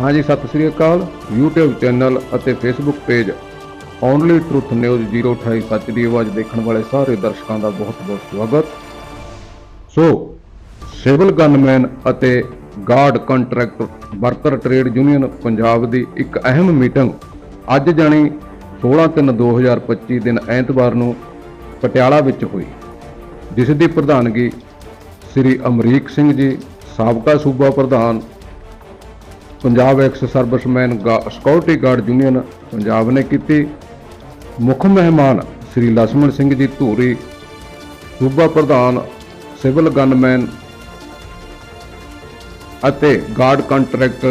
ਹਾਂਜੀ, ਸਤਿ ਸ੍ਰੀ ਅਕਾਲ। YouTube ਚੈਨਲ ਅਤੇ Facebook page only truth news 028 ਸੱਚ ਦੀ ਆਵਾਜ਼ ਦੇਖਣ ਵਾਲੇ ਸਾਰੇ ਦਰਸ਼ਕਾਂ ਦਾ ਬਹੁਤ-ਬਹੁਤ ਸਵਾਗਤ। ਸੋ ਸਿਵਲ ਗਨਮੈਨ ਅਤੇ guard contract worker trade union Punjab ਦੀ ਇੱਕ ਅਹਿਮ ਮੀਟਿੰਗ ਅੱਜ ਜਾਣੀ 16/3/2025 ਦਿਨ ਐਤਵਾਰ ਨੂੰ ਪਟਿਆਲਾ ਵਿੱਚ ਹੋਈ। ਜਿਸ ਦੀ ਪ੍ਰਧਾਨਗੀ ਸ੍ਰੀ ਅਮਰੀਕ ਸਿੰਘ ਜੀ, ਸਾਬਕਾ ਸੂਬਾ ਪ੍ਰਧਾਨ Punjab ex serviceman security guard union Punjab ਨੇ ਕੀਤੀ। ਮੁੱਖ ਮਹਿਮਾਨ ਸ੍ਰੀ ਲਛਮਣ ਸਿੰਘ ਜੀ ਧੂਰੀ, ਸੂਬਾ ਪ੍ਰਧਾਨ, ਸਿਵਲ ਗਨਮੈਨ ਅਤੇ guard contract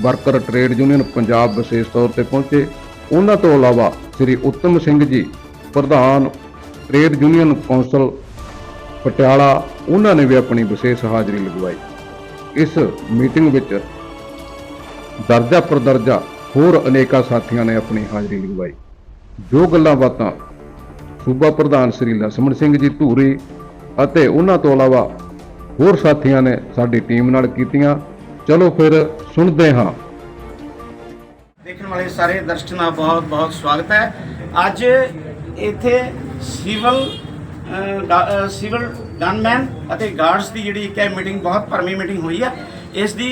worker trade union Punjab ਵਿਸ਼ੇਸ਼ ਤੌਰ ਤੇ ਪਹੁੰਚੇ। ਉਹਨਾਂ ਤੋਂ ਇਲਾਵਾ ਸ੍ਰੀ ਉੱਤਮ ਸਿੰਘ ਜੀ, ਪ੍ਰਧਾਨ ਟ੍ਰੇਡ ਯੂਨੀਅਨ ਕੌਂਸਲ ਪਟਿਆਲਾ, ਉਹਨਾਂ ਨੇ ਵੀ ਆਪਣੀ ਵਿਸ਼ੇਸ਼ ਹਾਜ਼ਰੀ ਲਗਵਾਈ। ਇਸ ਮੀਟਿੰਗ ਵਿੱਚ ਦਰਜਾ ਪਰ ਦਰਜਾ ਹੋਰ ਅਨੇਕਾਂ ਸਾਥੀਆਂ ਨੇ ਆਪਣੀ ਹਾਜ਼ਰੀ ਲਗਵਾਈ ਜੋ ਗੱਲਾਂ ਬਾਤਾਂ ਸੂਬਾ ਪ੍ਰਧਾਨ ਸ੍ਰੀ ਲਸਮਣ ਸਿੰਘ ਜੀ ਧੂਰੀ ਅਤੇ ਉਹਨਾਂ ਤੋਂ ਇਲਾਵਾ ਹੋਰ ਸਾਥੀਆਂ ਨੇ ਸਾਡੀ ਟੀਮ ਨਾਲ ਕੀਤੀਆਂ। ਚਲੋ ਫਿਰ ਸੁਣਦੇ ਹਾਂ। ਦੇਖਣ ਵਾਲੇ ਸਾਰੇ ਦਰਸ਼ਕਾਂ ਦਾ ਬਹੁਤ ਬਹੁਤ ਸਵਾਗਤ ਹੈ। ਅੱਜ ਇੱਥੇ ਸਿਵਲ ਸਿਵਲ ਗਨਮੈਨ ਅਤੇ ਗਾਰਡਸ ਦੀ ਜਿਹੜੀ ਇੱਕ ਮੀਟਿੰਗ, ਬਹੁਤ ਪਰਮੀ ਮੀਟਿੰਗ ਹੋਈ ਆ। ਇਸ ਦੀ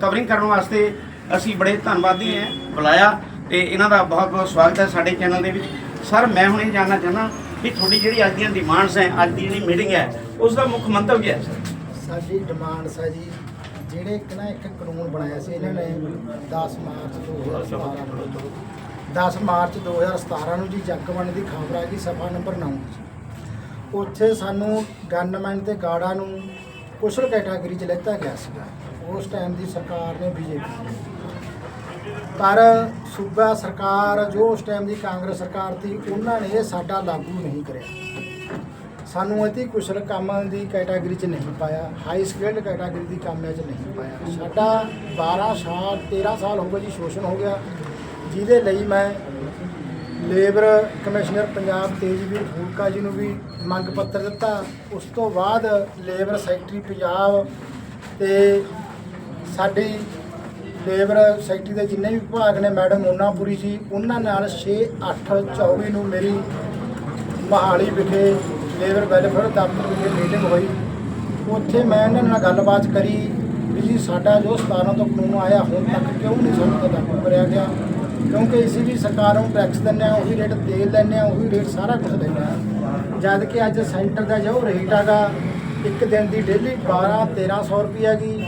ਕਵਰਿੰਗ ਕਰਨ ਵਾਸਤੇ ਅਸੀਂ ਬੜੇ ਧੰਨਵਾਦੀ ਹਾਂ, ਬੁਲਾਇਆ ਤੇ ਇਹਨਾਂ ਦਾ ਬਹੁਤ ਬਹੁਤ ਸਵਾਗਤ ਹੈ ਸਾਡੇ ਚੈਨਲ ਦੇ ਵਿੱਚ। ਸਰ, ਮੈਂ ਹੁਣ ਇਹ ਜਾਣਨਾ ਚਾਹੁੰਦਾ ਵੀ ਤੁਹਾਡੀ ਜਿਹੜੀ ਅੱਜ ਦੀਆਂ ਡਿਮਾਂਡਸ ਹੈ, ਅੱਜ ਦੀ ਜਿਹੜੀ ਮੀਟਿੰਗ ਹੈ, ਉਸ ਦਾ ਮੁੱਖ ਮੰਤਵ ਕੀ ਹੈ, ਸਰ? ਸਾਡੀ ਡਿਮਾਂਡਸ ਹੈ ਜੀ, ਜਿਹੜੇ ਇੱਕ ਨਾ ਇੱਕ ਕਾਨੂੰਨ ਬਣਾਇਆ ਸੀ ਇਹਨਾਂ ਨੇ 10 ਮਾਰਚ 2017 ਨੂੰ। 10 ਮਾਰਚ 2017 ਨੂੰ ਜੀ ਜੱਗਬੰਦ ਦੀ ਖਬਰ ਆ ਗਈ ਸਫਾ ਨੰਬਰ 9 ਉੱਥੇ ਸਾਨੂੰ ਗਨਮੈਨ ਤੇ ਗਾਰਡਾਂ ਨੂੰ ਕੁਸ਼ਲ ਕੈਟਾਗਰੀ 'ਚ ਲੈਤਾ ਗਿਆ ਸੀਗਾ। ਉਸ ਟਾਈਮ ਦੀ ਸਰਕਾਰ ਨੇ ਬੀਜੇਪੀ ਪਰ ਸੂਬਾ ਸਰਕਾਰ ਜੋ ਉਸ ਟਾਈਮ ਦੀ ਕਾਂਗਰਸ ਸਰਕਾਰ ਸੀ, ਉਹਨਾਂ ਨੇ ਇਹ ਸਾਡਾ ਲਾਗੂ ਨਹੀਂ ਕਰਿਆ। ਸਾਨੂੰ ਅਤੀ ਕੁਸ਼ਲ ਕੰਮਾਂ ਦੀ ਕੈਟਾਗਰੀ 'ਚ ਨਹੀਂ ਪਾਇਆ ਹਾਈ ਸਕਿਲਡ ਕੈਟਾਗਰੀ ਦੀ ਕੰਮਾਂ 'ਚ ਨਹੀਂ ਪਾਇਆ। ਸਾਡਾ 12 ਸਾਲ 13 ਸਾਲ ਹੋ ਗਏ ਜੀ, ਸ਼ੋਸ਼ਣ ਹੋ ਗਿਆ। ਜਿਹਦੇ ਲਈ ਮੈਂ ਲੇਬਰ ਕਮਿਸ਼ਨਰ ਪੰਜਾਬ ਤੇਜਵੀਰ ਫੂਲਕਾ ਜੀ ਨੂੰ ਵੀ ਮੰਗ ਪੱਤਰ ਦਿੱਤਾ। ਉਸ ਤੋਂ ਬਾਅਦ ਲੇਬਰ ਸੈਕਟਰੀ ਪੰਜਾਬ ਤੇ ਸਾਡੀ ਲੇਬਰ ਸੈਕਟਰੀ ਦੇ ਜਿੰਨੇ ਵੀ ਵਿਭਾਗ ਨੇ, ਮੈਡਮ ਮੋਨਾਪੁਰੀ ਜੀ, ਉਹਨਾਂ ਨਾਲ 6 8 24 ਨੂੰ ਮੇਰੀ ਮਹਾਲੀ ਵਿਖੇ ਲੇਬਰ ਵੈਲਫੇਅਰ ਦਫ਼ਤਰ ਵਿਖੇ ਮੀਟਿੰਗ ਹੋਈ। ਉੱਥੇ ਮੈਂ ਉਹਨਾਂ ਨਾਲ ਗੱਲਬਾਤ ਕਰੀ ਵੀ ਜੀ ਸਾਡਾ ਜੋ 17 ਤੋਂ ਕਾਨੂੰਨ ਆਇਆ, ਹੁਣ ਤੱਕ ਕਿਉਂ ਨਹੀਂ ਸਾਨੂੰ ਤੇ ਲਾਗੂ ਕਰਿਆ ਗਿਆ। ਕਿਉਂਕਿ ਅਸੀਂ ਵੀ ਸਰਕਾਰ ਨੂੰ ਟੈਕਸ ਦਿੰਦੇ ਆ ਉਹੀ ਰੇਟ ਤੇਲ ਲੈਂਦੇ ਆ ਉਹੀ ਰੇਟ ਸਾਰਾ ਕੁਝ ਦਿੰਦੇ ਆ ਜਦ ਕਿ ਅੱਜ ਸੈਂਟਰ ਦਾ ਜੋ ਰੇਟ ਹੈਗਾ, ਇੱਕ ਦਿਨ ਦੀ ਡੇਲੀ 12 1300 ਰੁਪਏ ਗਈ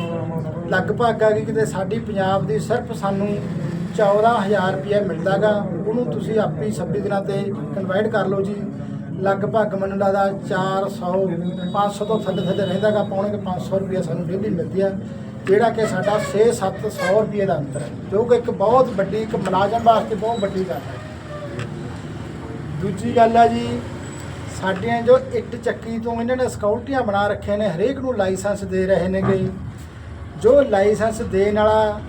ਲਗਭਗ ਹੈਗੀ ਕਿਤੇ ਸਾਡੀ ਪੰਜਾਬ ਦੀ ਸਿਰਫ ਸਾਨੂੰ 14000 ਰੁਪਏ ਮਿਲਦਾਗਾ ਉਹਨੂੰ ਤੁਸੀਂ ਆਪੇ ਹੀ 26 ਦਿਨਾਂ ਤੇ ਕਨਵਰਟ ਕਰ ਲਓ ਜੀ। ਲਗਭਗ ਮੈਨੂੰ ਲੱਗਦਾ 400 500 ਤੋਂ ਥੱਲੇ ਥੱਲੇ ਰਹਿੰਦਾਗਾ ਪੌਣੇ ਕਿ 500 ਰੁਪਏ ਸਾਨੂੰ ਡੇਲੀ ਮਿਲਦੀ ਆ। ਜਿਹੜਾ ਕਿ ਸਾਡਾ 6-700 ਰੁਪਏ ਦਾ ਅੰਤਰ ਹੈ, ਜੋ ਕਿ ਇੱਕ ਬਹੁਤ ਵੱਡੀ, ਇੱਕ ਮੁਲਾਜ਼ਮ ਵਾਸਤੇ ਬਹੁਤ ਵੱਡੀ ਗੱਲ ਹੈ। ਦੂਜੀ ਗੱਲ ਹੈ ਜੀ, ਸਾਡੀਆਂ ਜੋ ਇੱਟ ਚੱਕੀ ਤੋਂ ਇਹਨਾਂ ਨੇ ਸਿਕਿਉਰਟੀਆਂ ਬਣਾ ਰੱਖੀਆਂ ਨੇ, ਹਰੇਕ ਨੂੰ ਲਾਇਸੈਂਸ ਦੇ ਰਹੇ ਨੇ ਨੇਗੇ ਜੋ। ਲਾਇਸੈਂਸ ਦੇਣ ਵਾਲਾ,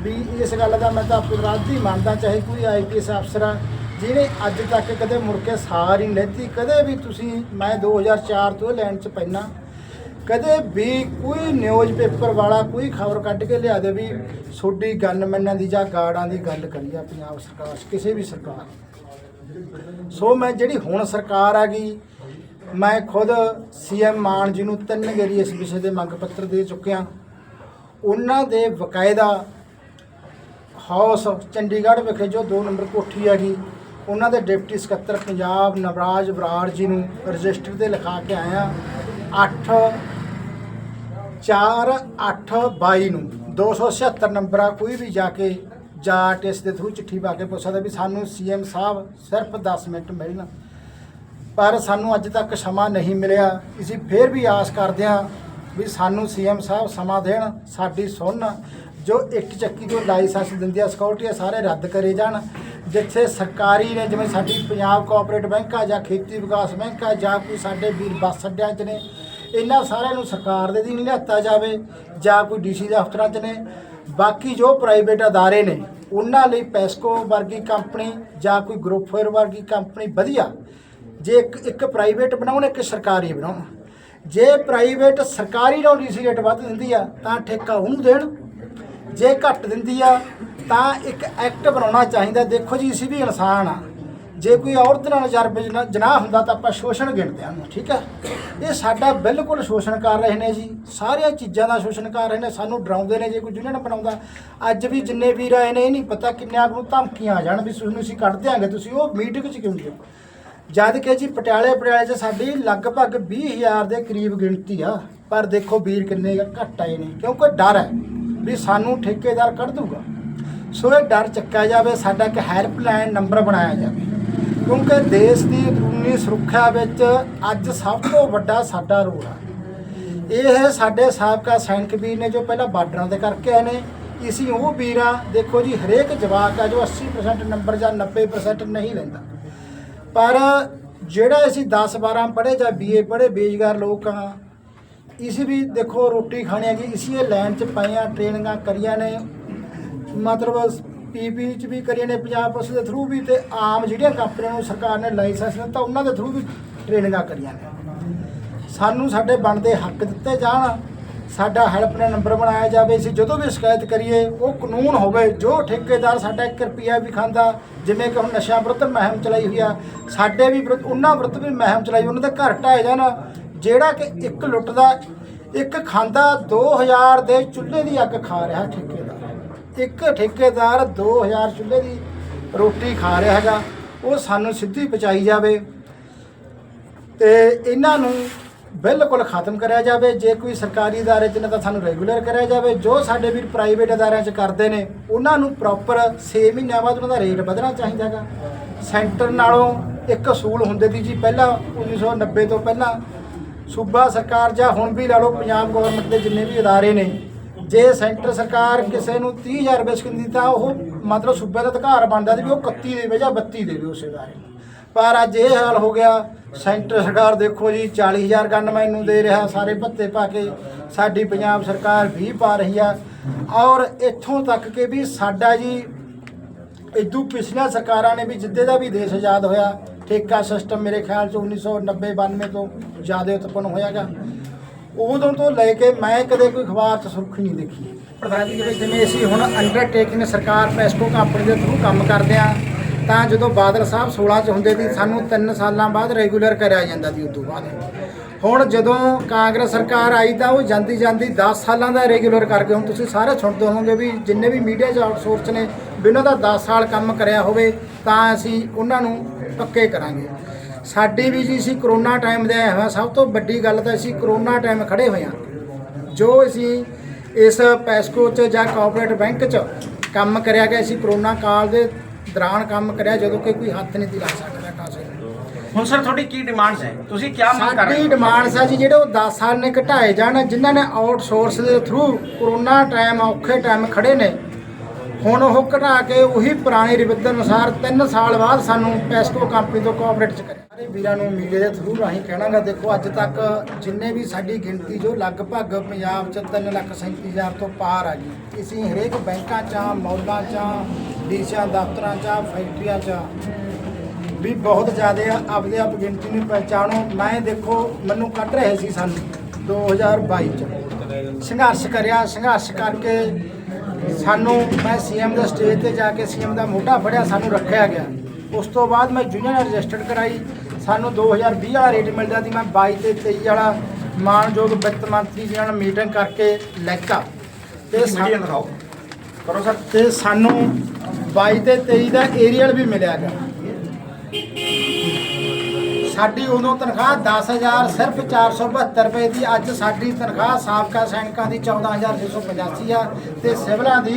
ਵੀ ਇਸ ਗੱਲ ਦਾ ਮੈਂ ਤਾਂ ਅਪਰਾਧੀ ਮੰਨਦਾ, ਚਾਹੇ ਕੋਈ ਆਈਪੀਐਸ ਅਫਸਰ ਆ, ਜਿਹਨੇ ਅੱਜ ਤੱਕ ਕਦੇ ਮੁੜ ਕੇ ਸਾਰ ਹੀ ਨਹੀਂ ਲੈਤੀ, ਕਦੇ ਵੀ ਤੁਸੀਂ, ਮੈਂ 2004 ਤੋਂ ਲੈਣ 'ਚ ਪੈਣਾ ਕਦੇ ਵੀ ਕੋਈ ਨਿਊਜ਼ ਪੇਪਰ ਵਾਲਾ ਕੋਈ ਖਬਰ ਕੱਢ ਕੇ ਲਿਆ ਦੇ ਵੀ ਛੋਡੀ ਗਨਮੈਨਾਂ ਦੀ ਜਾਂ ਗਾਰਡਾਂ ਦੀ ਗੱਲ ਕਰੀ ਆ ਪੰਜਾਬ ਸਰਕਾਰ ਕਿਸੇ ਵੀ ਸਰਕਾਰ। ਸੋ ਮੈਂ ਜਿਹੜੀ ਹੁਣ ਸਰਕਾਰ ਆ ਗਈ, ਮੈਂ ਖੁਦ ਸੀਐਮ ਮਾਨ ਜੀ ਨੂੰ ਤਿੰਨ ਗੇਰੀ ਇਸ ਵਿਸ਼ੇ ਦੇ ਮੰਗ ਪੱਤਰ ਦੇ ਚੁੱਕਿਆ। ਉਹਨਾਂ ਦੇ ਬਕਾਇਦਾ ਹਾਊਸ ਚੰਡੀਗੜ੍ਹ ਵਿਖੇ ਜੋ 2 ਨੰਬਰ ਕੋਠੀ ਹੈਗੀ, ਉਹਨਾਂ ਦੇ ਡਿਪਟੀ ਸਕੱਤਰ ਪੰਜਾਬ ਨਵਰਾਜ ਬਰਾੜ ਜੀ ਨੂੰ ਰਜਿਸਟਰ ਤੇ ਲਿਖਾ ਕੇ ਆਇਆ। 8 4 8 22 ਨੂੰ 276 ਨੰਬਰ ਆ ਕੋਈ ਵੀ ਜਾ ਕੇ ਜਾਟ ਇਸ ਦੇ ਥਰੂ ਚਿੱਠੀ ਪਾ ਕੇ ਪੁੱਛ ਸਕਦਾ ਵੀ ਸਾਨੂੰ ਸੀਐਮ ਸਾਹਿਬ ਸਿਰਫ 10 ਮਿੰਟ ਮਿਲਣ। ਪਰ ਸਾਨੂੰ ਅੱਜ ਤੱਕ ਸਮਾਂ ਨਹੀਂ ਮਿਲਿਆ। ਅਸੀਂ ਫੇਰ ਵੀ ਆਸ ਕਰਦੇ ਹਾਂ ਵੀ ਸਾਨੂੰ ਸੀਐਮ ਸਾਹਿਬ ਸਮਾਂ ਦੇਣ, ਸਾਡੀ ਸੁਣਨ ਜੋ ਇੱਕ ਚੱਕੀ ਜੋ ਲਾਇਸੈਂਸ ਦਿੰਦੀ ਆ ਸਿਕਿਉਰਟੀ ਸਾਰੇ ਰੱਦ ਕਰੇ ਜਾਣ। ਜਿੱਥੇ ਸਰਕਾਰੀ ਨੇ, ਜਿਵੇਂ ਸਾਡੀ ਪੰਜਾਬ ਕੋਆਪਰੇਟਿਵ ਬੈਂਕ ਆ ਜਾਂ ਖੇਤੀ ਵਿਕਾਸ ਬੈਂਕ ਆ ਜਾਂ ਕੋਈ ਸਾਡੇ ਵੀਰ ਬੱਸ ਅੱਡਿਆਂ 'ਚ ਨੇ ਇਹਨਾਂ ਸਾਰਿਆਂ ਨੂੰ ਸਰਕਾਰ ਦੇ ਅਧੀਨ ਲਿਆਤਾ ਜਾਵੇ ਜਾਂ ਕੋਈ ਡੀਸੀ ਦਫ਼ਤਰਾਂ 'ਚ ਨੇ। ਬਾਕੀ ਜੋ ਪ੍ਰਾਈਵੇਟ ਅਦਾਰੇ ਨੇ, ਉਹਨਾਂ ਲਈ ਪੈਸਕੋ ਵਰਗੀ ਕੰਪਨੀ ਜਾਂ ਕੋਈ ਗਰੁੱਪ ਵਰਗੀ ਕੰਪਨੀ ਵਧੀਆ। ਜੇ ਇੱਕ ਇੱਕ ਪ੍ਰਾਈਵੇਟ ਬਣਾਉਣ, ਇੱਕ ਸਰਕਾਰੀ ਬਣਾਉਣ। ਜੇ ਪ੍ਰਾਈਵੇਟ ਸਰਕਾਰੀ ਨਾਲੋਂ ਡੀਸੀ ਰੇਟ ਵੱਧ ਦਿੰਦੀ ਆ, ਤਾਂ ਠੇਕਾ ਉਹਨੂੰ ਦੇਣ। ਜੇ ਘੱਟ ਦਿੰਦੀ ਆ, ਤਾਂ ਇੱਕ ਐਕਟ ਬਣਾਉਣਾ ਚਾਹੀਦਾ। ਦੇਖੋ ਜੀ, ਅਸੀਂ ਵੀ ਇਨਸਾਨ ਆ। ਜੇ ਕੋਈ ਔਰਤ ਨਾਲ ਜਰਬ ਜਨਾਹ ਹੁੰਦਾ ਤਾਂ ਆਪਾਂ ਸ਼ੋਸ਼ਣ ਗਿਣਦੇ ਹਾਂ ਠੀਕ ਹੈ? ਇਹ ਸਾਡਾ ਬਿਲਕੁਲ ਸ਼ੋਸ਼ਣ ਕਰ ਰਹੇ ਨੇ ਜੀ। ਸਾਰੀਆਂ ਚੀਜ਼ਾਂ ਦਾ ਸ਼ੋਸ਼ਣ ਕਰ ਰਹੇ ਨੇ, ਸਾਨੂੰ ਡਰਾਉਂਦੇ ਨੇ ਜੇ ਕੋਈ ਯੂਨੀਅਨ ਬਣਾਉਂਦਾ। ਅੱਜ ਵੀ ਜਿੰਨੇ ਵੀਰ ਆਏ ਨੇ, ਇਹ ਨਹੀਂ ਪਤਾ ਕਿੰਨੇ ਆਪ ਨੂੰ ਧਮਕੀਆਂ ਆ ਜਾਣ ਵੀ ਤੁਹਾਨੂੰ ਅਸੀਂ ਕੱਢ ਦਿਆਂਗੇ, ਤੁਸੀਂ ਉਹ ਮੀਟਿੰਗ 'ਚ ਕਿਉਂ ਨਹੀਂ ਹੋ ਜਦ ਕਿ ਜੀ ਪਟਿਆਲੇ ਪਟਿਆਲੇ 'ਚ ਸਾਡੀ ਲਗਭਗ 20000 ਦੇ ਕਰੀਬ ਗਿਣਤੀ ਆ। ਪਰ ਦੇਖੋ ਵੀਰ ਕਿੰਨੇ ਘੱਟ ਆਏ ਨੇ ਕਿਉਂਕਿ ਡਰ ਹੈ ਵੀ ਸਾਨੂੰ ਠੇਕੇਦਾਰ ਕੱਢ ਦੂਗਾ ਸੋ ਇਹ ਡਰ ਚੱਕਿਆ ਜਾਵੇ, ਸਾਡਾ ਇੱਕ ਹੈਲਪਲਾਈਨ ਨੰਬਰ ਬਣਾਇਆ ਜਾਵੇ। ਕਿਉਂਕਿ ਦੇਸ਼ ਦੀ ਅੰਦਰੂਨੀ ਸੁਰੱਖਿਆ ਵਿੱਚ ਅੱਜ ਸਭ ਤੋਂ ਵੱਡਾ ਸਾਡਾ ਰੋਲ ਆ। ਇਹ ਸਾਡੇ ਸਾਬਕਾ ਸੈਨਿਕ ਵੀਰ ਨੇ ਜੋ ਪਹਿਲਾਂ ਬਾਰਡਰਾਂ ਤੇ ਕਰਕੇ ਆਏ ਨੇ ਅਸੀਂ ਉਹ ਵੀਰਾਂ ਦੇਖੋ ਜੀ, ਹਰੇਕ ਜਵਾਕ ਆ ਜੋ 80% ਨੰਬਰ ਜਾਂ 90% ਨਹੀਂ ਲੈਂਦਾ। ਪਰ ਜਿਹੜਾ ਅਸੀਂ 10 12 ਪੜ੍ਹੇ ਜਾਂ ਬੀਏ ਪੜ੍ਹੇ ਬੇਜਗਾਰ ਲੋਕ ਆ, ਇਸ ਵੀ ਦੇਖੋ ਰੋਟੀ ਖਾਣੀ ਹੈਗੀ, ਇਸੀ ਇਹ ਲਾਈਨ 'ਚ ਪਏ ਆ, ਟ੍ਰੇਨਿੰਗਾਂ ਕਰੀਆਂ ਨੇ। ਮਤਲਬ ਪੀਪੀ ਚ ਵੀ ਕਰੀਏ ਨੇ ਪੰਜਾਬ ਪੁਲਿਸ ਦੇ ਥਰੂ ਵੀ ਤੇ ਆਮ ਜਿਹੜੀਆਂ ਕੰਪਨੀਆਂ ਨੂੰ ਸਰਕਾਰ ਨੇ ਲਾਇਸੈਂਸ ਦਿੱਤਾ, ਉਹਨਾਂ ਦੇ ਥਰੂ ਵੀ ਟ੍ਰੇਨਿੰਗਾਂ ਕਰੀਆਂ ਨੇ। ਸਾਨੂੰ ਸਾਡੇ ਬਣਦੇ ਹੱਕ ਦਿੱਤੇ ਜਾਣ, ਸਾਡਾ ਹੈਲਪਲਾਈਨ ਨੰਬਰ ਬਣਾਇਆ ਜਾਵੇ, ਅਸੀਂ ਜਦੋਂ ਵੀ ਸ਼ਿਕਾਇਤ ਕਰੀਏ, ਉਹ ਕਾਨੂੰਨ ਹੋਵੇ, ਜੋ ਠੇਕੇਦਾਰ ਸਾਡਾ 1 ਰੁਪਿਆ ਵੀ ਖਾਂਦਾ, ਜਿਵੇਂ ਕਿ ਹੁਣ ਨਸ਼ਾ ਵਿਰੁੱਧ ਮਹਿਮ ਚਲਾਈ ਹੋਈ ਆ, ਸਾਡੇ ਵੀ ਵਿਰੁੱਧ, ਉਹਨਾਂ ਵਿਰੁੱਧ ਵੀ ਮੁਹਿੰਮ ਚਲਾਈ, ਉਹਨਾਂ ਦੇ ਘਰ ਢਾਏ ਜਾਣ, ਜਿਹੜਾ ਕਿ ਇੱਕ ਲੁੱਟਦਾ, ਇੱਕ ਖਾਂਦਾ 2000 ਦੇ ਚੁੱਲ੍ਹੇ ਦੀ ਅੱਗ ਖਾ ਰਿਹਾ ਠੇਕੇਦਾਰ। ਇੱਕ ਠੇਕੇਦਾਰ 2000 ਚੁੱਲ੍ਹੇ ਦੀ ਰੋਟੀ ਖਾ ਰਿਹਾ ਹੈਗਾ, ਉਹ ਸਾਨੂੰ ਸਿੱਧੀ ਪਹੁੰਚਾਈ ਜਾਵੇ ਤੇ ਇਹਨਾਂ ਨੂੰ ਬਿਲਕੁਲ ਖਤਮ ਕਰਿਆ ਜਾਵੇ। ਜੇ ਕੋਈ ਸਰਕਾਰੀ ਅਦਾਰੇ 'ਚ ਨਾ ਤਾਂ ਸਾਨੂੰ ਰੈਗੂਲਰ ਕਰਿਆ ਜਾਵੇ, ਜੋ ਸਾਡੇ ਵੀਰ ਪ੍ਰਾਈਵੇਟ ਅਦਾਰਿਆਂ 'ਚ ਕਰਦੇ ਨੇ, ਉਹਨਾਂ ਨੂੰ ਪ੍ਰੋਪਰ 6 ਮਹੀਨਿਆਂ ਬਾਅਦ ਉਹਨਾਂ ਦਾ ਰੇਟ ਵਧਣਾ ਚਾਹੀਦਾ ਹੈਗਾ। ਸੈਂਟਰ ਨਾਲੋਂ ਇੱਕ ਅਸੂਲ ਹੁੰਦੇ ਸੀ ਜੀ ਪਹਿਲਾਂ 1990 ਤੋਂ ਪਹਿਲਾਂ। ਸੂਬਾ ਸਰਕਾਰ ਜਾਂ ਹੁਣ ਵੀ ਲਾ ਲਓ, ਪੰਜਾਬ ਗਵਰਨਮੈਂਟ ਦੇ ਜਿੰਨੇ ਵੀ ਅਦਾਰੇ ਨੇ ਜੇ ਸੈਂਟਰ ਸਰਕਾਰ ਕਿਸੇ ਨੂੰ 30000 ਰੁਪਏ ਸਕੀਮ ਦਿੱਤਾ ਉਹ ਮਤਲਬ ਸੂਬੇ ਦਾ ਅਧਿਕਾਰ ਬਣਦਾ ਸੀ ਵੀ ਉਹ 31 ਦੇਵੇ ਜਾਂ 32 ਦੇਵੇ ਉਸ ਅਦਾਰੇ ਪਰ ਅੱਜ ਇਹ ਹਾਲ ਹੋ ਗਿਆ, ਸੈਂਟਰ ਸਰਕਾਰ ਦੇਖੋ ਜੀ 40000 ਗਨਮੈਨ ਨੂੰ ਦੇ ਰਿਹਾ, ਸਾਰੇ ਭੱਤੇ ਪਾ ਕੇ ਸਾਡੀ ਪੰਜਾਬ ਸਰਕਾਰ 20 ਪਾ ਰਹੀ ਆ। ਔਰ ਇੱਥੋਂ ਤੱਕ ਕਿ ਵੀ ਸਾਡਾ ਜੀ, ਇਦੋਂ ਪਿਛਲੀਆਂ ਸਰਕਾਰਾਂ ਨੇ ਵੀ ਜਿੱਦੇ ਦਾ ਵੀ ਦੇਸ਼ ਆਜ਼ਾਦ ਹੋਇਆ, ਠੇਕਾ ਸਿਸਟਮ ਮੇਰੇ ਖਿਆਲ ਚ 1990 92 ਤੋਂ ਜ਼ਿਆਦਾ ਉਤਪੰਨ ਹੋਇਆਗਾ। ਉਦੋਂ ਤੋਂ ਲੈ ਕੇ ਮੈਂ ਕਦੇ ਕੋਈ ਅਖਬਾਰ 'ਚ ਸੁਰਖੀ ਨਹੀਂ ਦੇਖੀ। ਪ੍ਰਧਾਨ ਜੀ ਜਿਵੇਂ- ਅਸੀਂ ਹੁਣ ਅੰਡਰਟੇਕਿੰਗ ਸਰਕਾਰ ਪੈਸਕੋ ਕੰਪਨੀ ਦੇ ਥਰੂ ਕੰਮ ਕਰਦੇ ਆ, ਤਾਂ ਜਦੋਂ ਬਾਦਲ ਸਾਹਿਬ 16 ਚ ਹੁੰਦੇ ਸੀ, ਸਾਨੂੰ 3 ਸਾਲਾਂ ਬਾਅਦ ਰੈਗੂਲਰ ਕਰਿਆ ਜਾਂਦਾ ਸੀ ਉਦੋਂ ਬਾਅਦ। ਹੁਣ ਜਦੋਂ ਕਾਂਗਰਸ ਸਰਕਾਰ ਆਈ ਤਾਂ ਉਹ ਜਾਂਦੀ ਜਾਂਦੀ 10 ਸਾਲਾਂ ਦਾ ਰੈਗੂਲਰ ਕਰਕੇ ਹੁਣ ਤੁਸੀਂ ਸਾਰੇ ਸੁਣਦੇ ਹੋਵੋਗੇ ਵੀ ਜਿੰਨੇ ਵੀ ਮੀਡੀਆ 'ਚ ਆਊਟਸੋਰਸ ਨੇ, ਵੀ ਉਹਨਾਂ ਦਾ 10 ਸਾਲ ਕੰਮ ਕਰਿਆ ਹੋਵੇ, ਤਾਂ ਅਸੀਂ ਉਹਨਾਂ ਨੂੰ ਪੱਕੇ ਕਰਾਂਗੇ। ਸਾਡੀ ਵੀ ਜੀ ਅਸੀਂ ਕਰੋਨਾ ਟਾਈਮ ਦੇ ਆਏ ਹੋਏ ਸਭ ਤੋਂ ਵੱਡੀ ਗੱਲ ਤਾਂ ਅਸੀਂ ਕਰੋਨਾ ਟਾਈਮ ਖੜੇ ਹੋਏ ਹਾਂ। ਜੋ ਅਸੀਂ ਇਸ ਪੈਸਕੋ 'ਚ ਜਾਂ ਕੋਆਪਰੇਟਿਵ ਬੈਂਕ 'ਚ ਕੰਮ ਕਰਿਆ ਗਿਆ ਅਸੀਂ ਕਰੋਨਾ ਕਾਲ ਦੇ ਦੌਰਾਨ ਕੰਮ ਕਰਿਆ ਜਦੋਂ ਕਿ ਕੋਈ ਹੱਥ ਨਹੀਂ ਦੀ ਲਾ ਸਕਦਾ ਕਾਸੇ ਹੁਣ ਸਰ ਤੁਹਾਡੀ ਕੀ ਡਿਮਾਂਡਸ ਹੈ? ਤੁਸੀਂ ਕੀ ਮੰਗ ਕਰ ਰਹੇ ਸਾਡੀ ਹੋ? ਡਿਮਾਂਡ ਹੈ ਜੀ ਜਿਹੜੇ ਉਹ 10 ਸਾਲ ਨੇ ਘਟਾਏ ਜਾਣ ਜਿਨ੍ਹਾਂ ਨੇ ਆਊਟਸੋਰਸ ਦੇ ਥਰੂ ਕਰੋਨਾ ਟਾਈਮ ਔਖੇ ਟਾਈਮ ਖੜੇ ਨੇ। ਹੁਣ ਉਹ ਘਟਾ ਕੇ ਉਹੀ ਪੁਰਾਣੀ ਰਿਵਿਤ ਅਨੁਸਾਰ 3 ਸਾਲ ਬਾਅਦ ਸਾਨੂੰ ਪੈਸਕੋ ਕੰਪਨੀ ਤੋਂ ਕੋਆਪਰੇਟ ਚ ਕਰਿਆ। ਸਾਰੇ ਵੀਰਾਂ ਨੂੰ ਮੀਡੀਆ ਦੇ ਥਰੂ ਰਾਹੀਂ ਕਹਿਣਾਗਾ, ਦੇਖੋ ਅੱਜ ਤੱਕ ਜਿੰਨੇ ਵੀ ਸਾਡੀ ਗਿਣਤੀ ਜੋ ਲਗਭਗ ਪੰਜਾਬ ਚ 3 ਲੱਖ 37000 ਤੋਂ ਪਾਰ ਆ ਗਈ। ਅਸੀਂ ਹਰੇਕ ਬੈਂਕਾਂ ਚ, ਮੌਲਾਂ ਚ, ਡੀਸੀਆਂ, ਦਫ਼ਤਰਾਂ ਚ, ਫੈਕਟਰੀਆਂ ਚ ਵੀ ਬਹੁਤ ਜ਼ਿਆਦਾ ਆਪਦੇ ਆਪ ਗਿਣਤੀ ਨੂੰ ਪਹਿਚਾਣੋ। ਮੈਂ ਦੇਖੋ, ਮੈਨੂੰ ਕੱਢ ਰਹੇ ਸੀ ਸਾਨੂੰ 2022 ਚ। ਸੰਘਰਸ਼ ਕਰਿਆ, ਸੰਘਰਸ਼ ਕਰਕੇ ਸਾਨੂੰ ਮੈਂ ਸੀਐਮ ਦੇ ਸਟੇਜ ਤੇ ਜਾ ਕੇ ਸੀਐਮ ਦਾ ਮੋਢਾ ਫੜਿਆ, ਸਾਨੂੰ ਰੱਖਿਆ ਗਿਆ। ਉਸ ਤੋਂ ਬਾਅਦ ਮੈਂ ਯੂਨੀਅਨ ਰਜਿਸਟਰਡ ਕਰਾਈ। ਸਾਨੂੰ 2020 ਵਾਲਾ ਰੇਟ ਮਿਲਦਾ ਸੀ ਮੈਂ 22 ਤੇ 23 ਵਾਲਾ ਮਾਨਯੋਗ ਵਿੱਤ ਮੰਤਰੀ ਜੀ ਨਾਲ ਮੀਟਿੰਗ ਕਰਕੇ ਲੈਤਾ। ਤੇ ਮੀਡੀਆ ਦਿਖਾਓ। ਕਰੋ ਸਰ। ਤੇ ਸਾਨੂੰ 22 ਤੇ 23 ਦਾ ਏਰੀਅਲ ਵੀ ਮਿਲਿਆ ਗਾ ਸਾਡੀ ਉਦੋਂ ਤਨਖਾਹ 10000 ਸਿਰਫ 472 ਰੁਪਏ ਦੀ। ਅੱਜ ਸਾਡੀ ਤਨਖਾਹ ਸਾਬਕਾ ਸੈਨਿਕਾਂ ਦੀ 14685 ਆ ਤੇ ਸਿਵਲਾਂ ਦੀ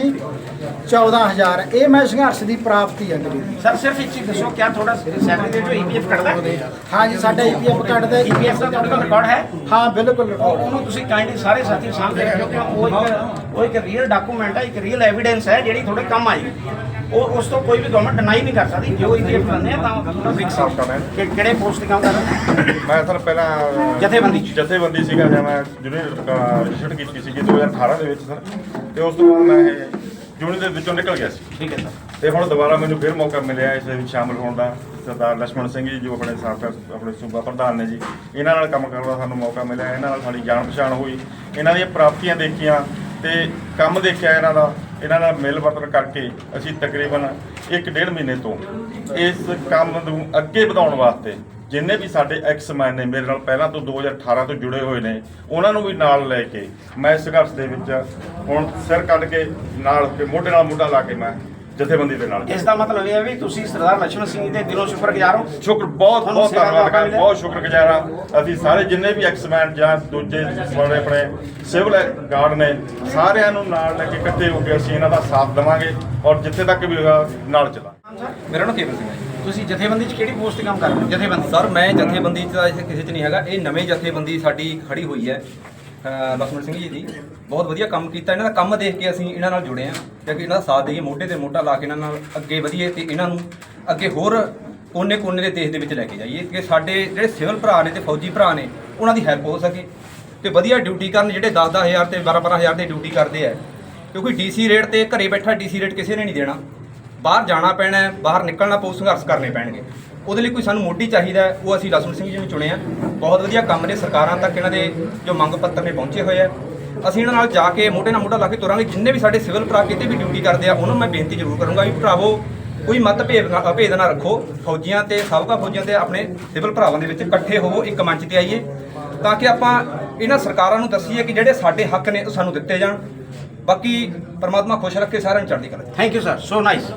14000 ਇਹ ਮੈਂ ਸੰਘਰਸ਼ ਦੀ ਪ੍ਰਾਪਤੀ ਹੈ ਮੇਰੀ ਸਰ ਸਿਰਫ ਇੱਕ ਚੀਜ਼ ਦੱਸੋ ਕਿਆ ਤੁਹਾਡਾ ਸੈਲਰੀ ਦੇ ਜੋ ਈਪੀਐਫ ਕੱਢਦਾ? ਹੈ ਹਾਂ ਜੀ ਸਾਡਾ ਈਪੀਐਫ ਕੱਟਦਾ ਈਪੀਐਫ ਦਾ ਤੁਹਾਡੇ ਕੋਲ ਰਿਕਾਰਡ ਹੈ? ਹਾਂ ਬਿਲਕੁਲ ਉਹ- ਉਹਨੂੰ ਤੁਸੀਂ ਕਾਈਂਡਲੀ ਸਾਰੇ ਸਾਥੀ ਸਾਹਮਣੇ ਰੱਖਿਓ ਕਿ ਉਹ ਇੱਕ ਉਹ ਇੱਕ ਰੀਅਲ ਡਾਕੂਮੈਂਟ ਹੈ ਇੱਕ ਰੀਅਲ ਐਵੀਡੈਂਸ ਹੈ ਜਿਹੜੀ ਤੁਹਾਡੇ ਕੰਮ ਆਏਗੀ। ਉਹ ਉਸ ਤੋਂ ਕੋਈ ਵੀ ਗਵਰਨਮੈਂਟ ਡਿਨਾਈ ਨਹੀਂ ਕਰ ਸਕਦੀ। ਜੋ ਈਪੀਐਫ ਕਰਨੇ ਆ ਤਾਂ ਉਹਦਾ ਫਿਕਸ ਸਾਫ਼ ਕਰਨਾ ਹੈ। ਕਿ ਕਿਹੜੇ ਪੋਸਟ ਤੇ ਕੰਮ ਕਰ ਰਹੇ ਹੋ? ਮੈਂ ਸਰ ਪਹਿਲਾਂ ਜਥੇਬੰਦੀ। ਜਥੇਬੰਦੀ ਸੀਗਾ ਜਾਂ ਮੈਂ ਜੂਨੀਅਰ ਰਜਿਸਟਰ ਕੀਤੀ ਸੀਗੀ 2018 ਦੇ ਵਿੱਚ ਸਰ। ਤੇ ਉਸ ਤੋਂ ਬਾਅਦ ਮੈਂ ਯੂਨੀ ਦੇ ਵਿੱਚੋਂ ਨਿਕਲ ਗਿਆ ਸੀ। ਠੀਕ ਹੈ ਸਰ। ਤੇ ਹੁਣ ਦੁਬਾਰਾ ਮੈਨੂੰ ਫਿਰ ਮੌਕਾ ਮਿਲਿਆ ਇਸ ਦੇ ਵਿੱਚ ਸ਼ਾਮਲ ਹੋਣ ਦਾ। ਸਰਦਾਰ ਲਛਮਣ ਸਿੰਘ ਜੀ ਜੋ ਆਪਣੇ ਸਾਬਕਾ ਆਪਣੇ ਸੂਬਾ ਪ੍ਰਧਾਨ ਨੇ ਜੀ ਇਹਨਾਂ ਨਾਲ ਕੰਮ ਕਰਨ ਦਾ ਸਾਨੂੰ ਮੌਕਾ ਮਿਲਿਆ ਇਹਨਾਂ ਨਾਲ ਸਾਡੀ ਜਾਣ ਪਛਾਣ ਹੋਈ। ਇਹਨਾਂ ਦੀਆਂ ਪ੍ਰਾਪਤੀਆਂ ਦੇਖੀਆਂ ਤੇ ਕੰਮ ਦੇਖਿਆ ਇਹਨਾਂ ਦਾ। ਇਹਨਾਂ ਨਾਲ ਮਿਲ ਵਰਤਨ ਕਰਕੇ ਅਸੀਂ ਤਕਰੀਬਨ 1.5 ਮਹੀਨੇ ਤੋਂ ਇਸ ਕੰਮ ਨੂੰ ਅੱਗੇ ਵਧਾਉਣ ਵਾਸਤੇ ਜਿੰਨੇ ਵੀ ਸਾਡੇ ਐਕਸਮੈਨ ਨੇ ਮੇਰੇ ਨਾਲ ਪਹਿਲਾਂ ਤੋਂ 2018 ਤੋਂ ਜੁੜੇ ਹੋਏ ਨੇ ਉਹਨਾਂ ਨੂੰ ਵੀ ਨਾਲ ਲੈ ਕੇ ਮੈਂ ਸੰਘਰਸ਼ ਦੇ ਵਿੱਚ ਹੁਣ ਸਿਰ ਕੱਢ ਕੇ ਨਾਲ ਕੇ ਮੋਢੇ ਨਾਲ ਮੋਢਾ ਲਾ ਕੇ ਮੈਂ ਜਥੇਬੰਦੀ ਦੇ ਨਾਲ। ਇਸ ਦਾ ਮਤਲਬ ਇਹ ਹੈ ਵੀ ਤੁਸੀਂ ਸਰਦਾਰ ਲక్ష్ਮਣ ਸਿੰਘ ਦੇ ਦਿਲੋਂ ਸ਼ੁਕਰਗੁਜ਼ਾਰ ਹੋ। ਸ਼ੁਕਰ ਬਹੁਤ ਬਹੁਤ ਧੰਨਵਾਦ ਕਰ ਬਹੁਤ ਸ਼ੁਕਰਗੁਜ਼ਾਰ ਹਾਂ। ਅਸੀਂ ਸਾਰੇ ਜਿੰਨੇ ਵੀ ਐਕਸਮੈਨ ਜਾਂ ਦੂਜੇ ਬੜੇ ਆਪਣੇ ਸਿਵਲ ਗਾਰਡ ਨੇ ਸਾਰਿਆਂ ਨੂੰ ਨਾਲ ਲੈ ਕੇ ਇਕੱਠੇ ਹੋ ਕੇ ਅਸੀਂ ਇਹਨਾਂ ਦਾ ਸਾਥ ਦੇਵਾਂਗੇ ਔਰ ਜਿੱਥੇ ਤੱਕ ਵੀ ਹੋਇਆ ਨਾਲ ਚਲਾਂਗੇ। ਮੇਰੇ ਨਾਮ ਕੇਵਲ ਸਿੰਘ ਹੈ ਤੁਸੀਂ ਜਥੇਬੰਦੀ 'ਚ ਕਿਹੜੀ ਪੋਸਟ ਤੇ ਕੰਮ ਕਰਦੇ ਹੋ? ਜਥੇਬੰਦੀ ਸਰ, ਮੈਂ ਜਥੇਬੰਦੀ 'ਚ ਤਾਂ ਇੱਥੇ ਕਿਸੇ 'ਚ ਨਹੀਂ ਹੈਗਾ। ਇਹ ਨਵੇਂ ਜਥੇਬੰਦੀ ਸਾਡੀ ਖੜੀ ਹੋਈ ਹੈ ਲਖਮਣ ਸਿੰਘ ਜੀ ਦੀ। ਬਹੁਤ ਵਧੀਆ ਕੰਮ ਕੀਤਾ। ਇਹਨਾਂ ਦਾ ਕੰਮ ਦੇਖ ਕੇ ਅਸੀਂ ਇਹਨਾਂ ਨਾਲ ਜੁੜੇ ਹਾਂ ਜਾਂ ਕਿ ਇਹਨਾਂ ਦਾ ਸਾਥ ਦੇਈਏ, ਮੋਢੇ ਤੇ ਮੋਢਾ ਲਾ ਕੇ ਇਹਨਾਂ ਨਾਲ ਅੱਗੇ ਵਧੀਏ ਤੇ ਇਹਨਾਂ ਨੂੰ ਅੱਗੇ ਹੋਰ ਕੋਨੇ-ਕੋਨੇ ਦੇ ਦੇਸ਼ ਦੇ ਵਿੱਚ ਲੈ ਕੇ ਜਾਈਏ ਕਿ ਸਾਡੇ ਜਿਹੜੇ ਸਿਵਲ ਭਰਾ ਨੇ ਤੇ ਫੌਜੀ ਭਰਾ ਨੇ, ਉਹਨਾਂ ਦੀ ਹੈਲਪ ਹੋ ਸਕੇ ਤੇ ਵਧੀਆ ਡਿਊਟੀ ਕਰਨ ਜਿਹੜੇ 10-10000 ਤੇ 12-12000 ਦੇ ਡਿਊਟੀ ਕਰਦੇ ਆ। ਕਿਉਂਕਿ ਡੀਸੀ ਰੇਟ ਤੇ ਘਰੇ ਬੈਠਾ ਡੀਸੀ ਰੇਟ ਕਿਸੇ ਨੇ ਨਹੀਂ ਦੇਣਾ। ਬਾਹਰ ਜਾਣਾ ਪੈਣਾ ਬਾਹਰ ਨਿਕਲਣਾ ਪਊ, ਸੰਘਰਸ਼ ਕਰਨੇ ਪੈਣਗੇ। ਉਹਦੇ ਲਈ ਕੋਈ ਸਾਨੂੰ ਮੋਢੀ ਚਾਹੀਦਾ ਉਹ ਅਸੀਂ ਰਸਮ ਸਿੰਘ ਜੀ ਨੂੰ ਚੁਣਿਆ। ਬਹੁਤ ਵਧੀਆ ਕੰਮ ਨੇ ਸਰਕਾਰਾਂ ਤੱਕ ਇਹਨਾਂ ਦੇ ਜੋ ਮੰਗ ਪੱਤਰ ਨੇ ਪਹੁੰਚੇ ਹੋਏ ਆ। ਅਸੀਂ ਇਹਨਾਂ ਨਾਲ ਜਾ ਕੇ ਮੋਢੇ ਨਾਲ ਮੋਢਾ ਲਾ ਕੇ ਤੁਰਾਂਗੇ। ਜਿੰਨੇ ਵੀ ਸਾਡੇ ਸਿਵਲ ਭਰਾ ਕਿਤੇ ਵੀ ਡਿਊਟੀ ਕਰਦੇ ਆ, ਉਹਨਾਂ ਨੂੰ ਮੈਂ ਬੇਨਤੀ ਜ਼ਰੂਰ ਕਰੂੰਗਾ ਵੀ ਭਰਾਵੋ, ਕੋਈ ਮਤਭੇਦ ਨਾ ਭੇਦ ਨਾ ਰੱਖੋ। ਫੌਜੀਆਂ ਤੇ, ਸਾਬਕਾ ਫੌਜੀਆਂ ਤੇ ਆਪਣੇ ਸਿਵਲ ਭਰਾਵਾਂ ਦੇ ਵਿੱਚ ਇਕੱਠੇ ਹੋਵੋ, ਇੱਕ ਮੰਚ ਤੇ ਆਈਏ। ਤਾਂ ਕਿ ਆਪਾਂ ਇਹਨਾਂ ਸਰਕਾਰਾਂ ਨੂੰ ਦੱਸੀਏ ਕਿ ਜਿਹੜੇ ਸਾਡੇ ਹੱਕ ਨੇ ਉਹ ਸਾਨੂੰ ਦਿੱਤੇ ਜਾਣ। ਬਾਕੀ ਪਰਮਾਤਮਾ ਖੁਸ਼ ਰੱਖੇ ਸਾਰਿਆਂ ਨੂੰ ਚੜ੍ਹਦੀ ਕਲਾ thank you sir so nice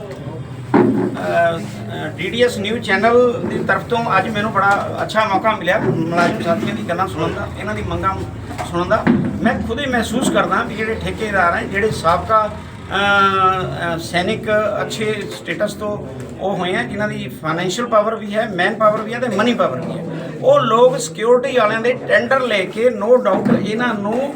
DDS news channel ਦੀ ਤਰਫ ਤੋਂ ਅੱਜ ਮੈਨੂੰ ਬੜਾ ਅੱਛਾ ਮੌਕਾ ਮਿਲਿਆ ਮੁਲਾਜ਼ਮ ਸਾਥੀਆਂ ਦੀ ਗੱਲਾਂ ਸੁਣਨ ਦਾ, ਇਹਨਾਂ ਦੀ ਮੰਗਾਂ ਸੁਣਨ ਦਾ। ਮੈਂ ਖੁਦ ਹੀ ਮਹਿਸੂਸ ਕਰਦਾ ਵੀ ਜਿਹੜੇ ਠੇਕੇਦਾਰ ਹੈ, ਜਿਹੜੇ ਸਾਬਕਾ ਸੈਨਿਕ ਅੱਛੇ ਸਟੇਟਸ ਤੋਂ ਉਹ ਹੋਏ ਆ ਜਿਨ੍ਹਾਂ ਦੀ ਫਾਈਨੈਂਸ਼ੀਅਲ ਪਾਵਰ ਵੀ ਹੈ, ਮੈਨ ਪਾਵਰ ਵੀ ਹੈ ਤੇ ਮਨੀ ਪਾਵਰ ਵੀ ਹੈ। ਉਹ ਲੋਕ ਸਿਕਿਉਰਿਟੀ ਵਾਲਿਆਂ ਦੇ ਟੈਂਡਰ ਲੈ ਕੇ ਨੋ ਡਾਊਟ ਇਹਨਾਂ ਨੂੰ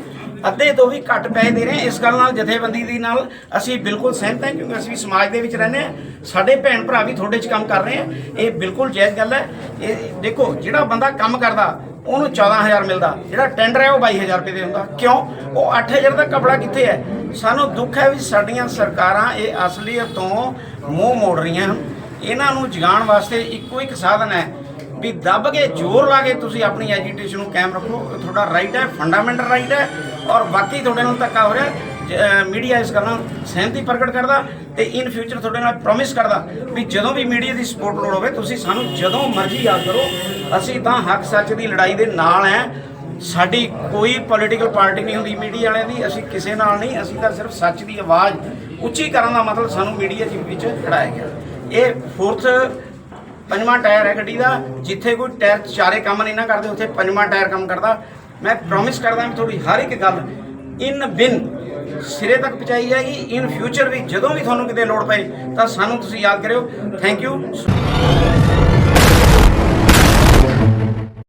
ਅੱਧੇ ਤੋਂ ਵੀ ਘੱਟ ਪੈਸੇ ਦੇ ਰਹੇ ਇਸ ਗੱਲ ਨਾਲ, ਜਥੇਬੰਦੀ ਦੀ ਨਾਲ ਅਸੀਂ ਬਿਲਕੁਲ ਸਹਿਮਤ ਹਾਂ, ਕਿਉਂਕਿ ਅਸੀਂ ਸਮਾਜ ਦੇ ਵਿੱਚ ਰਹਿੰਦੇ ਹਾਂ। ਸਾਡੇ ਭੈਣ ਭਰਾ ਵੀ ਤੁਹਾਡੇ 'ਚ ਕੰਮ ਕਰ ਰਹੇ ਆ ਇਹ ਬਿਲਕੁਲ ਜਾਇਜ਼ ਗੱਲ ਹੈ। ਇਹ ਦੇਖੋ, ਜਿਹੜਾ ਬੰਦਾ ਕੰਮ ਕਰਦਾ, ਉਹਨੂੰ 14000 ਮਿਲਦਾ। ਜਿਹੜਾ ਟੈਂਡਰ ਹੈ, ਉਹ 22000 ਰੁਪਏ ਦੇ ਹੁੰਦਾ। ਕਿਉਂ? ਉਹ 8000 ਦਾ ਕਪੜਾ ਕਿੱਥੇ ਹੈ? ਸਾਨੂੰ ਦੁੱਖ ਹੈ ਵੀ ਸਾਡੀਆਂ ਸਰਕਾਰਾਂ ਇਹ ਅਸਲੀਅਤ ਤੋਂ ਮੂੰਹ ਮੋੜ ਰਹੀਆਂ ਹਨ। ਇਹਨਾਂ ਨੂੰ ਜਗਾਉਣ ਵਾਸਤੇ ਇੱਕੋ ਇੱਕ ਸਾਧਨ ਹੈ ਵੀ ਦੱਬ ਕੇ ਜ਼ੋਰ ਲਾ ਕੇ ਤੁਸੀਂ ਆਪਣੀ ਐਜੀਟੇਸ਼ਨ ਨੂੰ ਕਾਇਮ ਰੱਖੋ। ਤੁਹਾਡਾ ਰਾਈਟ ਹੈ ਫੰਡਾਮੈਂਟਲ ਰਾਈਟ ਹੈ। ਔਰ ਬਾਕੀ ਤੁਹਾਡੇ ਨਾਲ ਧੱਕਾ ਹੋ ਰਿਹਾ ਮੀਡੀਆ ਇਸ ਗੱਲ ਨਾਲ ਸਹਿਮਤੀ ਪ੍ਰਗਟ ਕਰਦਾ ਤੇ ਇਨ ਫਿਊਚਰ ਤੁਹਾਡੇ ਨਾਲ ਪ੍ਰੋਮਿਸ ਕਰਦਾ ਵੀ ਜਦੋਂ ਵੀ ਮੀਡੀਆ ਦੀ ਸਪੋਰਟ ਲੋੜ ਹੋਵੇ, ਤੁਸੀਂ ਸਾਨੂੰ ਜਦੋਂ ਮਰਜ਼ੀ ਯਾਦ ਕਰੋ, ਅਸੀਂ ਤਾਂ ਹੱਕ ਸੱਚ ਦੀ ਲੜਾਈ ਦੇ ਨਾਲ ਹੈ ਸਾਡੀ ਕੋਈ ਪੋਲੀਟੀਕਲ ਪਾਰਟੀ ਨਹੀਂ ਹੁੰਦੀ ਮੀਡੀਆ ਵਾਲਿਆਂ ਦੀ, ਅਸੀਂ ਕਿਸੇ ਨਾਲ ਨਹੀਂ, ਅਸੀਂ ਤਾਂ ਸਿਰਫ ਸੱਚ ਦੀ ਆਵਾਜ਼ ਉੱਚੀ ਕਰਨ ਦਾ ਮਤਲਬ ਸਾਨੂੰ ਮੀਡੀਆ ਦੇ ਵਿੱਚ ਖੜਾਇਆ ਗਿਆ। ਇਹ ਫੋਰਥ ਪੰਜਵਾਂ ਟਾਇਰ ਹੈ ਗੱਡੀ ਦਾ, ਜਿੱਥੇ ਕੋਈ ਟਾਇਰ ਚਾਰੇ ਕੰਮ ਨਹੀਂ ਨਾ ਕਰਦੇ, ਉੱਥੇ ਪੰਜਵਾਂ ਟਾਇਰ ਕੰਮ ਕਰਦਾ। ਮੈਂ ਪ੍ਰੋਮਿਸ ਕਰਦਾ ਵੀ ਤੁਹਾਡੀ ਹਰ ਇੱਕ ਗੱਲ ਇਨ ਬਿਨ ਸਿਰੇ ਤੱਕ ਪਹੁੰਚਾਈ ਜਾਏਗੀ। ਇਨ ਫਿਊਚਰ ਵੀ ਜਦੋਂ ਵੀ ਤੁਹਾਨੂੰ ਕਿਤੇ ਲੋੜ ਪਏ ਤਾਂ ਸਾਨੂੰ ਤੁਸੀਂ ਯਾਦ ਕਰਿਓ। Thank you